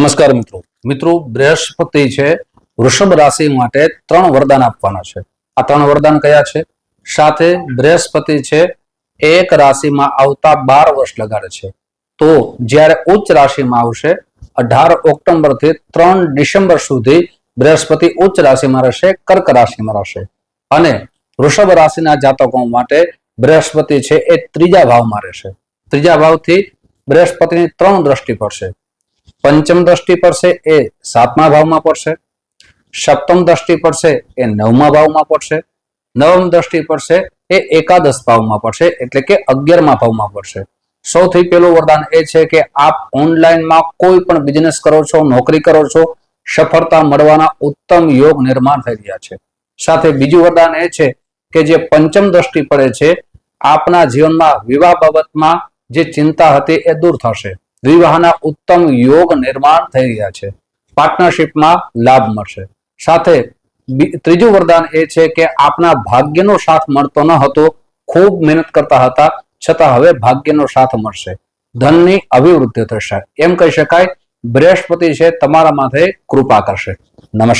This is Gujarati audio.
નમસ્કાર મિત્રો. મિત્રો, બૃહસ્પતિ છે, વૃષભ રાશિ માટે ત્રણ વરદાન આપવાના છે. આ ત્રણ વરદાન કયા છે? સાથે બૃહસ્પતિ છે, એક રાશિમાં આવતા બાર વર્ષ લગાડે છે. તો જ્યારે ઉચ્ચ રાશિમાં આવશે, અઢાર ઓક્ટોબરથી ત્રણ ડિસેમ્બર સુધી બૃહસ્પતિ ઉચ્ચ રાશિમાં રહેશે, કર્ક રાશિમાં રહેશે. અને વૃષભ રાશિના જાતકો માટે બૃહસ્પતિ છે, એ ત્રીજા ભાવમાં રહેશે. ત્રીજા ભાવથી બૃહસ્પતિની ત્રણ દ્રષ્ટિ પડશે પંચમ દ્રષ્ટિ પડશે એ સાતમા ભાવમાં પડશે. સપ્તમ દ્રષ્ટિ પડશે એ નવમા ભાવમાં પડશે. નવમ દ્રષ્ટિ પડશે એ એકાદશ ભાવમાં પડશે, એટલે કે અગિયારમા ભાવમાં પડશે. સૌથી પહેલું વરદાન એ છે કે આપ ઓનલાઈનમાં કોઈ પણ બિઝનેસ કરો છો, નોકરી કરો છો, સફળતા મળવાના ઉત્તમ યોગ નિર્માણ થઈ રહ્યા છે. સાથે બીજું વરદાન એ છે કે જે પંચમ દ્રષ્ટિ પડે છે, આપના જીવનમાં વિવાહ બાબતમાં જે ચિંતા હતી એ દૂર થશે. વિવાહના ઉત્તમ યોગ નિર્માણ થઈ રહ્યા છે. પાર્ટનરશિપમાં લાભ મળશે. સાથે ત્રીજું વરદાન એ છે કે આપના ભાગ્યનો સાથ મળતો ન હતો, ખૂબ મહેનત કરતા હતા, છતાં હવે ભાગ્યનો સાથ મળશે. ધનની અભિવૃદ્ધિ થશે. એમ કહી શકાય, બૃહસ્પતિ છે, તમારા માથે કૃપા કરશે. નમસ્કાર.